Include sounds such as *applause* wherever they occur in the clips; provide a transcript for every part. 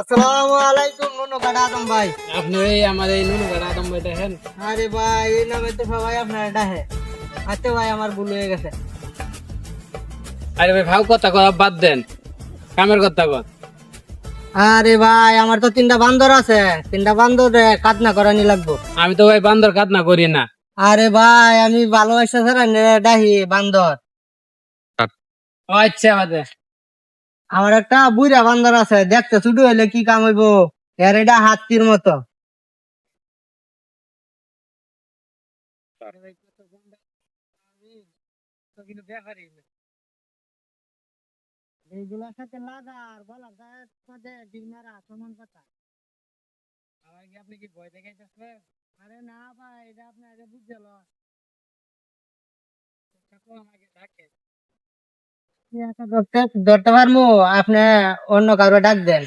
আসসালামু আলাইকুম। নুনু আদম ভাই। আপনি এই আমার এই নুনু আদম ভাই দেখেন আরে ভাই এই নামে তো সবাই আপনার ডাহে আচ্ছা ভাই আমার ভুল হয়ে গেছে। আরে ভাই ভাও কথা করা বাদ দেন। কামের কথা কর আরে ভাই আমার তো তিনটা বান্দর আছে। তিনটা বান্দর কাতনা করানি লাগবো। আমি তো ভাই বান্দর কাতনা করি না। আরে ভাই আমি ভালোবাসা ছাড়া নে- ডাহি বান্দর। ও আচ্ছা আমার একটা বুড়া বান্দর আছে দেখতে ছোট হইলে কি কাম হইব? এর এটা হাতির মতো। এইগুলোর সাথে লাগা আর বলার সাথে ডিমারা সমান কথা। আমার কি আপনি কি ভয় দেখাইতেছেন আরে না ভাই এটা আপনি আগে বুঝছিল আমাকে ডাকে। ধরতে পারব আপনি অন্য কারও ডাক দেন।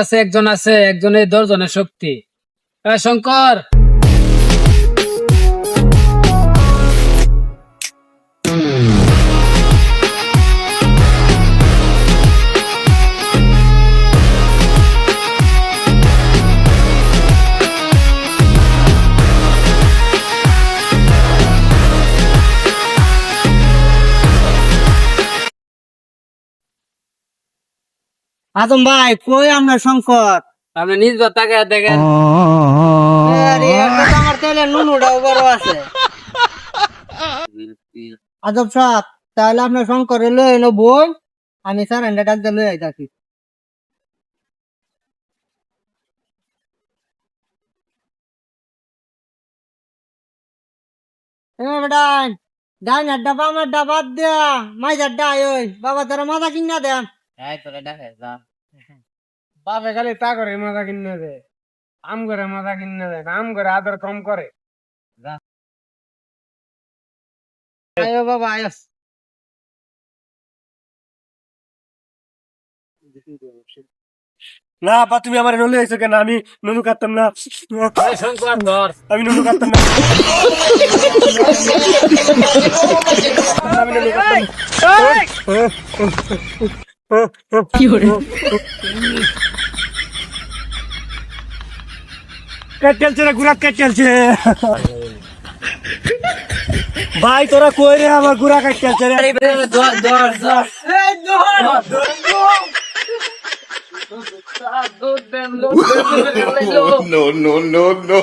আছে একজন আছে একজনের দশজনের শক্তি। শঙ্কর! আদম ভাই কই আপনার শঙ্কর আপনি নিজ বা তাকে দেখেন। আমার তাহলে নুনুটাও বড় আছে। আদব সাহেব তাহলে আপনার শঙ্কর লই এনো বই? আমি স্যার এন্ডা ডাক দিয়ে লই আইতাছি বেটান ডাইন আড্ডা বাম আড্ডা বাদ দিয়া মাই আড্ডা ওই। বাবা তোরা মাথা কিনা দেন। এই তোরে ডাকে যা। বাপে খালি তা করে মাথা কিনে দে। আম করে মাথা কিনে দে আম করে আদর কম করে। আয়ো বাবা আয়ো না আপা তুমি আমার নলে আইছো কেন? আমি নুনু কাটতাম না। আমি নুনু কাটতাম না। *laughs* আমি নুনু কাটতাম রে গুড়া ভাই তোরা কই রে? আমার গুড়া কেট চলছে রে। এই ধর। no, no, no, no.